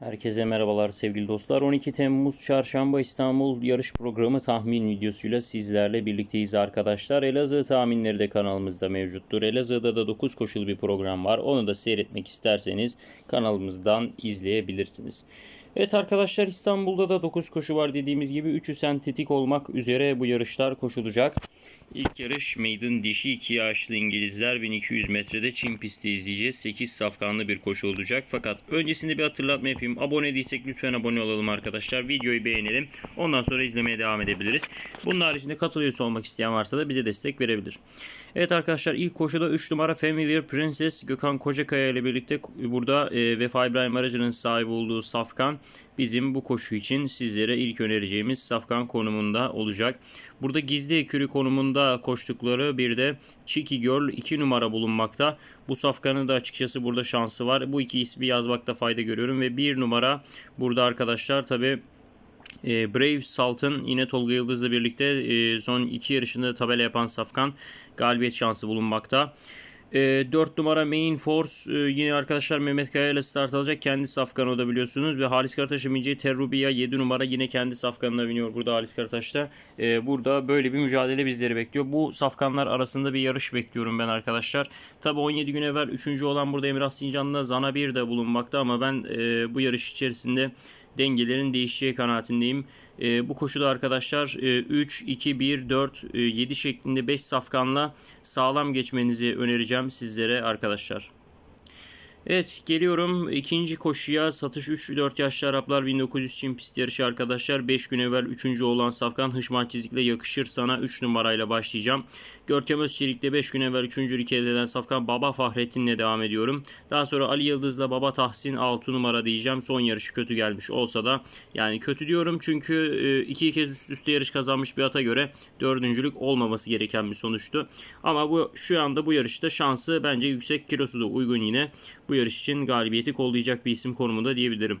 Herkese merhabalar sevgili dostlar. 12 Temmuz Çarşamba İstanbul yarış programı tahmin videosuyla sizlerle birlikteyiz arkadaşlar. Elazığ tahminleri de kanalımızda mevcuttur. Elazığ'da da 9 koşulu bir program var. Onu da seyretmek isterseniz kanalımızdan izleyebilirsiniz. Evet arkadaşlar İstanbul'da da 9 koşu var dediğimiz gibi 3'ü sentetik olmak üzere bu yarışlar koşulacak. İlk yarış Maiden dişi 2 yaşlı İngilizler 1200 metrede Çin pisti izleyeceğiz. 8 safkanlı bir koşu olacak. Fakat öncesinde bir hatırlatma yapayım. Abone değilsek lütfen abone olalım arkadaşlar. Videoyu beğenelim. Ondan sonra izlemeye devam edebiliriz. Bunun haricinde katıl üyesi olmak isteyen varsa da bize destek verebilir. Evet arkadaşlar ilk koşuda 3 numara Familiar Princess Gökhan Kocakaya ile birlikte burada e, Vefa İbrahim Aracı'nın sahibi olduğu Safkan bizim bu koşu için sizlere ilk önereceğimiz Safkan konumunda olacak. Burada gizli ekürü konumunda koştukları bir de Cheeky Girl 2 numara bulunmakta. Bu Safkan'ın da açıkçası burada şansı var. Bu iki ismi yazmakta fayda görüyorum ve 1 numara burada arkadaşlar tabi e, Brave Salt'ın yine Tolga Yıldız'la birlikte e, son iki yarışında tabela yapan Safkan galibiyet şansı bulunmakta. E, 4 numara Main Force e, yine arkadaşlar Mehmet Kaya ile start alacak. Kendi safkanı o da biliyorsunuz. Ve Halis Karataş'ın bineceği Terrubia 7 numara yine kendi safkanına biniyor burada Halis Karataş'ta. E, burada böyle bir mücadele bizleri bekliyor. Bu safkanlar arasında bir yarış bekliyorum ben arkadaşlar. Tabi 17 gün evvel 3. olan burada Emrah Sincan'da Zana 1 de bulunmakta ama ben e, bu yarış içerisinde dengelerin değişeceği kanaatindeyim. E, bu koşuda arkadaşlar e, 3, 2, 1, 4, e, 7 şeklinde 5 safkanla sağlam geçmenizi önereceğim sizlere arkadaşlar. Evet geliyorum ikinci koşuya satış 3-4 yaşlı Araplar 1900 Çin pist yarışı arkadaşlar 5 gün evvel 3. olan Safkan Hışman Çizik'le yakışır sana 3 numarayla başlayacağım. Görkem Özçelik'le 5 gün evvel 3. ülke eden Safkan Baba Fahrettin'le devam ediyorum. Daha sonra Ali Yıldız'la Baba Tahsin 6 numara diyeceğim. Son yarışı kötü gelmiş olsa da yani kötü diyorum çünkü e, iki kez üst üste yarış kazanmış bir ata göre dördüncülük olmaması gereken bir sonuçtu. Ama bu şu anda bu yarışta şansı bence yüksek kilosu da uygun yine. Bu yarış için galibiyeti kollayacak bir isim konumunda diyebilirim.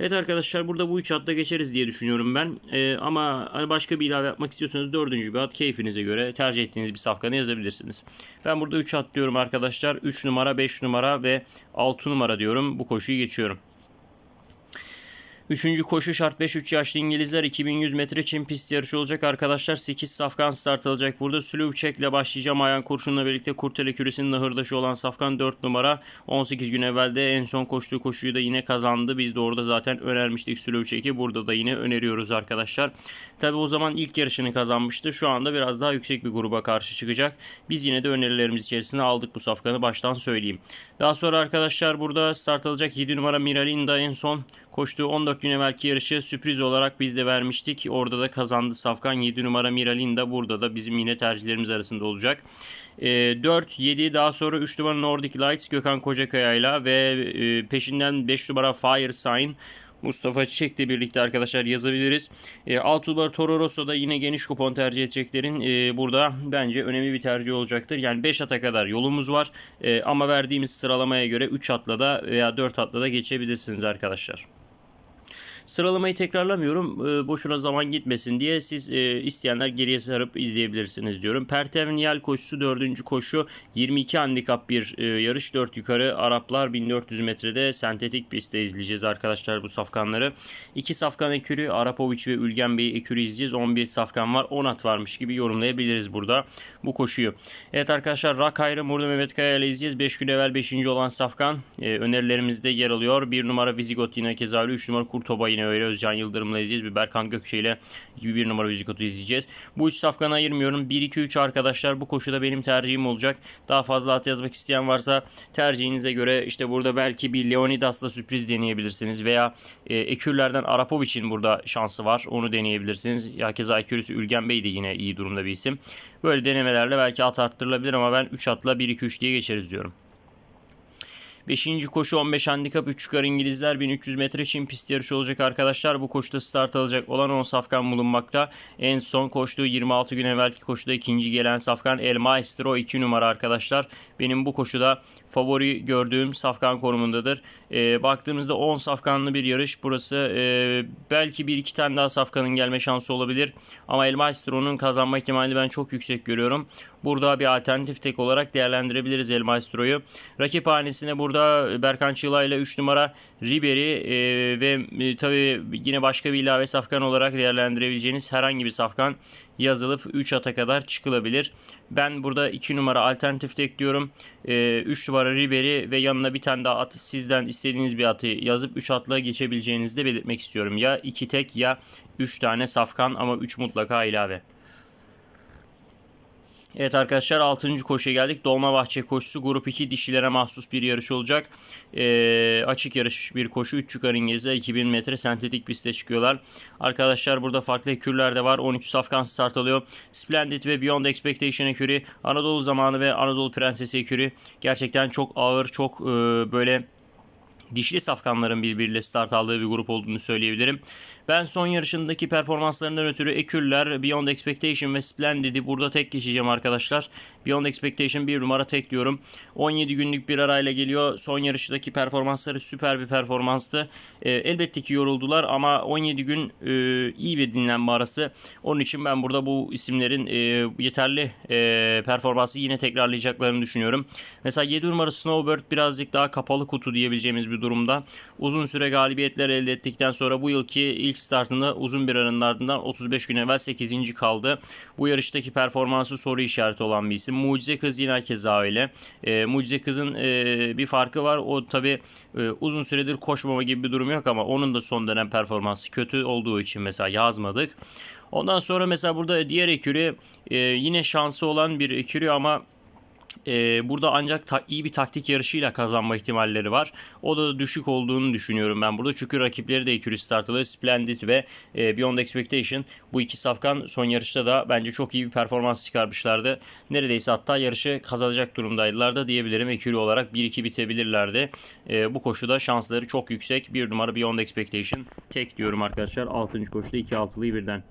Evet arkadaşlar burada bu üç atla geçeriz diye düşünüyorum ben. Ee, ama başka bir ilave yapmak istiyorsanız dördüncü bir at keyfinize göre tercih ettiğiniz bir safkanı yazabilirsiniz. Ben burada 3 at diyorum arkadaşlar. 3 numara, 5 numara ve 6 numara diyorum. Bu koşuyu geçiyorum. Üçüncü koşu şart 5 3 yaşlı İngilizler 2100 metre Çin pist yarışı olacak arkadaşlar. 8 safkan start alacak burada. Check ile başlayacağım. Ayan kurşunla birlikte Kurtele küresinin nahırdaşı olan safkan 4 numara. 18 gün evvelde en son koştuğu koşuyu da yine kazandı. Biz de orada zaten önermiştik Slow check'i. Burada da yine öneriyoruz arkadaşlar. Tabi o zaman ilk yarışını kazanmıştı. Şu anda biraz daha yüksek bir gruba karşı çıkacak. Biz yine de önerilerimiz içerisine aldık bu safkanı baştan söyleyeyim. Daha sonra arkadaşlar burada start alacak 7 numara Miralinda en son koştuğu 14 gün evvelki yarışı sürpriz olarak biz de vermiştik. Orada da kazandı Safkan 7 numara Miralinda burada da bizim yine tercihlerimiz arasında olacak. E, 4, 7 daha sonra 3 numara Nordic Lights Gökhan Kocakaya ile ve e, peşinden 5 numara Fire Sign Mustafa Çiçek'le birlikte arkadaşlar yazabiliriz. E, Altubar Toro Rosso da yine geniş kupon tercih edeceklerin e, burada bence önemli bir tercih olacaktır. Yani 5 ata kadar yolumuz var e, ama verdiğimiz sıralamaya göre 3 atla da veya 4 atla da geçebilirsiniz arkadaşlar. Sıralamayı tekrarlamıyorum. E, boşuna zaman gitmesin diye siz e, isteyenler geriye sarıp izleyebilirsiniz diyorum. Pertevniyal koşusu 4. koşu 22 handikap bir e, yarış 4 yukarı Araplar 1400 metrede sentetik pistte izleyeceğiz arkadaşlar bu safkanları. 2 safkan ekürü Arapovic ve Ülgen Bey ekürü izleyeceğiz. 11 safkan var 10 at varmış gibi yorumlayabiliriz burada bu koşuyu. Evet arkadaşlar Rakayra burada Mehmet Kaya ile izleyeceğiz. 5 gün evvel 5. olan safkan e, önerilerimizde yer alıyor. 1 numara Vizigot yine keza 3 numara Kurtoba yine öyle Özcan Yıldırım'la izleyeceğiz. Bir Berkan Gökçe ile gibi bir numara Vizigot'u izleyeceğiz. Bu üç safkanı ayırmıyorum. 1-2-3 arkadaşlar bu koşuda benim tercihim olacak. Daha fazla at yazmak isteyen varsa tercihinize göre işte burada belki bir Leonidas'la sürpriz deneyebilirsiniz. Veya e, Ekürlerden Arapovic'in burada şansı var. Onu deneyebilirsiniz. Ya keza Ekürüsü Ülgen Bey de yine iyi durumda bir isim. Böyle denemelerle belki at arttırılabilir ama ben 3 atla 1-2-3 diye geçeriz diyorum. 5. koşu 15 handikap 3 çıkar İngilizler 1300 metre Çin pist yarışı olacak arkadaşlar. Bu koşuda start alacak olan 10 safkan bulunmakta. En son koştuğu 26 gün evvelki koşuda ikinci gelen safkan El Maestro 2 numara arkadaşlar. Benim bu koşuda favori gördüğüm safkan konumundadır. E, baktığımızda 10 safkanlı bir yarış. Burası e, belki bir iki tane daha safkanın gelme şansı olabilir. Ama El Maestro'nun kazanma ihtimali ben çok yüksek görüyorum. Burada bir alternatif tek olarak değerlendirebiliriz El Maestro'yu. Rakip hanesine burada burada Berkan Çıla ile 3 numara Ribery e, ve e, tabii yine başka bir ilave safkan olarak değerlendirebileceğiniz herhangi bir safkan yazılıp 3 ata kadar çıkılabilir. Ben burada 2 numara alternatif ekliyorum. 3 numara Ribery ve yanına bir tane daha at sizden istediğiniz bir atı yazıp 3 atla geçebileceğinizi de belirtmek istiyorum. Ya 2 tek ya 3 tane safkan ama 3 mutlaka ilave. Evet arkadaşlar 6. koşuya geldik. Dolmabahçe koşusu grup 2 dişilere mahsus bir yarış olacak. Ee, açık yarış bir koşu. 3 yukarı İngilizler 2000 metre sentetik piste çıkıyorlar. Arkadaşlar burada farklı ekürler de var. 13 safkan start alıyor. Splendid ve Beyond Expectation ekürü. Anadolu zamanı ve Anadolu Prensesi ekürü. Gerçekten çok ağır, çok e, böyle dişli safkanların birbiriyle start aldığı bir grup olduğunu söyleyebilirim. Ben son yarışındaki performanslarından ötürü Eküller, Beyond Expectation ve Splendid'i burada tek geçeceğim arkadaşlar. Beyond Expectation bir numara tek diyorum. 17 günlük bir arayla geliyor. Son yarıştaki performansları süper bir performanstı. E, elbette ki yoruldular ama 17 gün e, iyi bir dinlenme arası. Onun için ben burada bu isimlerin e, yeterli e, performansı yine tekrarlayacaklarını düşünüyorum. Mesela 7 numara Snowbird birazcık daha kapalı kutu diyebileceğimiz bir durumda. Uzun süre galibiyetler elde ettikten sonra bu yılki ilk startında uzun bir aranın ardından 35 gün evvel 8. kaldı. Bu yarıştaki performansı soru işareti olan bir isim. Mucize Kız yine keza öyle. E, Mucize Kız'ın e, bir farkı var. O tabi e, uzun süredir koşmama gibi bir durum yok ama onun da son dönem performansı kötü olduğu için mesela yazmadık. Ondan sonra mesela burada diğer ekürü e, yine şansı olan bir ekürü ama e, burada ancak ta, iyi bir taktik yarışıyla kazanma ihtimalleri var. O da düşük olduğunu düşünüyorum ben burada. Çünkü rakipleri de Ekürü startları Splendid ve e, Beyond Expectation. Bu iki safkan son yarışta da bence çok iyi bir performans çıkarmışlardı. Neredeyse hatta yarışı kazanacak durumdaydılar da diyebilirim. Ekürü olarak 1-2 bitebilirlerdi. E, bu koşuda şansları çok yüksek. Bir numara Beyond Expectation. Tek diyorum arkadaşlar. 6. koşuda 2-6'lıyı birden.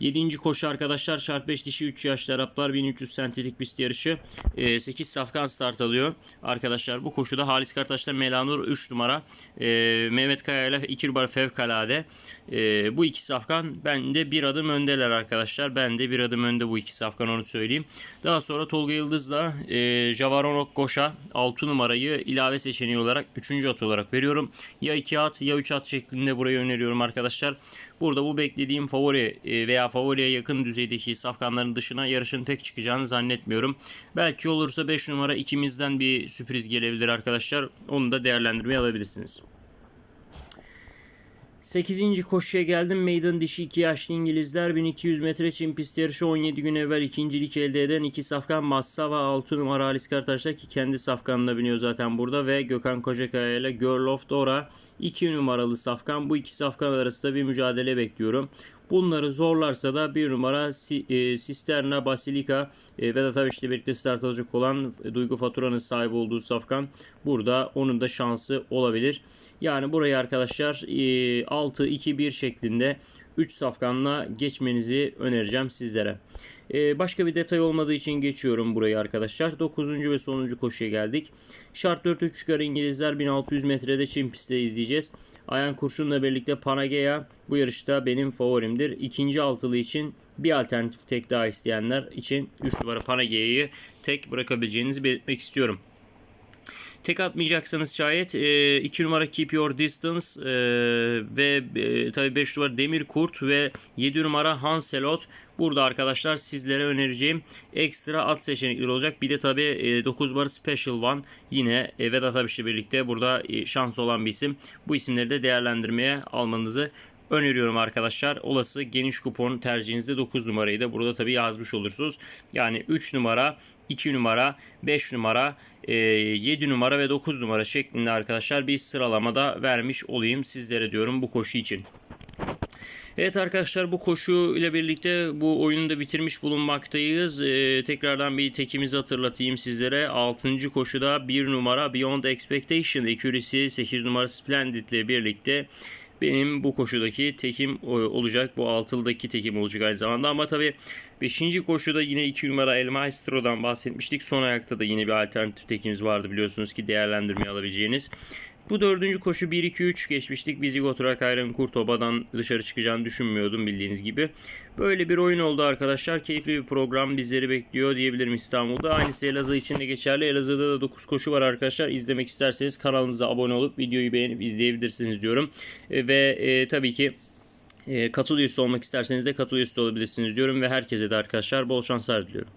7. koşu arkadaşlar şart 5 dişi 3 yaşlı Araplar 1300 sentetik pist yarışı. E, 8 safkan start alıyor. Arkadaşlar bu koşuda Halis Kartaş'ta Melanur 3 numara. E, Mehmet Kaya ile 2 numara Fevkalade. E, bu iki safkan bende bir adım öndeler arkadaşlar. Ben de bir adım önde bu iki safkan onu söyleyeyim. Daha sonra Tolga Yıldız'la e, Javaronok Koşa 6 numarayı ilave seçeneği olarak 3. at olarak veriyorum. Ya 2 at ya 3 at şeklinde burayı öneriyorum arkadaşlar. Burada bu beklediğim favori e, veya favoriye yakın düzeydeki safkanların dışına yarışın pek çıkacağını zannetmiyorum. Belki olursa 5 numara ikimizden bir sürpriz gelebilir arkadaşlar. Onu da değerlendirmeye alabilirsiniz. 8. koşuya geldim. Meydan dişi 2 yaşlı İngilizler 1200 metre çim pist yarışı 17 gün evvel ikincilik elde eden iki safkan Massa ve 6 numara Halis Kartaş'ta ki kendi safkanına biniyor zaten burada ve Gökhan Kocakaya ile Girl of Dora 2 numaralı safkan. Bu iki safkan arasında bir mücadele bekliyorum. Bunları zorlarsa da bir numara e, Sisterna Basilika e, Vedat Aviş ile birlikte start alacak olan e, Duygu Fatura'nın sahibi olduğu Safkan burada onun da şansı olabilir. Yani burayı arkadaşlar 6-2-1 şeklinde 3 safkanla geçmenizi önereceğim sizlere. Ee, başka bir detay olmadığı için geçiyorum burayı arkadaşlar. 9. ve sonuncu koşuya geldik. Şart 4-3 çıkar İngilizler 1600 metrede Çin pistte izleyeceğiz. Ayan Kurşun'la birlikte Panagea bu yarışta benim favorimdir. İkinci altılı için bir alternatif tek daha isteyenler için 3 numara Panagea'yı tek bırakabileceğinizi belirtmek istiyorum. Tek atmayacaksanız şayet 2 e, numara Keep Your Distance e, ve e, tabii 5 numara Demir Kurt ve 7 numara Hanselot Burada arkadaşlar sizlere önereceğim ekstra at seçenekleri olacak. Bir de tabi 9 bar Special One yine e, Vedat Abiş'le birlikte burada e, şans olan bir isim. Bu isimleri de değerlendirmeye almanızı öneriyorum arkadaşlar. Olası geniş kupon tercihinizde 9 numarayı da burada tabi yazmış olursunuz. Yani 3 numara, 2 numara, 5 numara, 7 e, numara ve 9 numara şeklinde arkadaşlar bir sıralamada vermiş olayım sizlere diyorum bu koşu için. Evet arkadaşlar bu koşu ile birlikte bu oyunu da bitirmiş bulunmaktayız. Ee, tekrardan bir tekimizi hatırlatayım sizlere. 6. koşuda 1 numara Beyond Expectation ekürisi 8 numara Splendid ile birlikte benim bu koşudaki tekim olacak. Bu altıldaki tekim olacak aynı zamanda. Ama tabi 5. koşuda yine 2 numara El Maestro'dan bahsetmiştik. Son ayakta da yine bir alternatif tekimiz vardı biliyorsunuz ki değerlendirmeye alabileceğiniz. Bu dördüncü koşu 1-2-3 geçmiştik. Visigot Rakayran Kurtoba'dan dışarı çıkacağını düşünmüyordum bildiğiniz gibi. Böyle bir oyun oldu arkadaşlar. Keyifli bir program bizleri bekliyor diyebilirim İstanbul'da. Aynısı Elazığ için de geçerli. Elazığ'da da 9 koşu var arkadaşlar. İzlemek isterseniz kanalımıza abone olup videoyu beğenip izleyebilirsiniz diyorum. E, ve e, tabii ki e, katıl üyesi olmak isterseniz de katıl üyesi olabilirsiniz diyorum. Ve herkese de arkadaşlar bol şanslar diliyorum.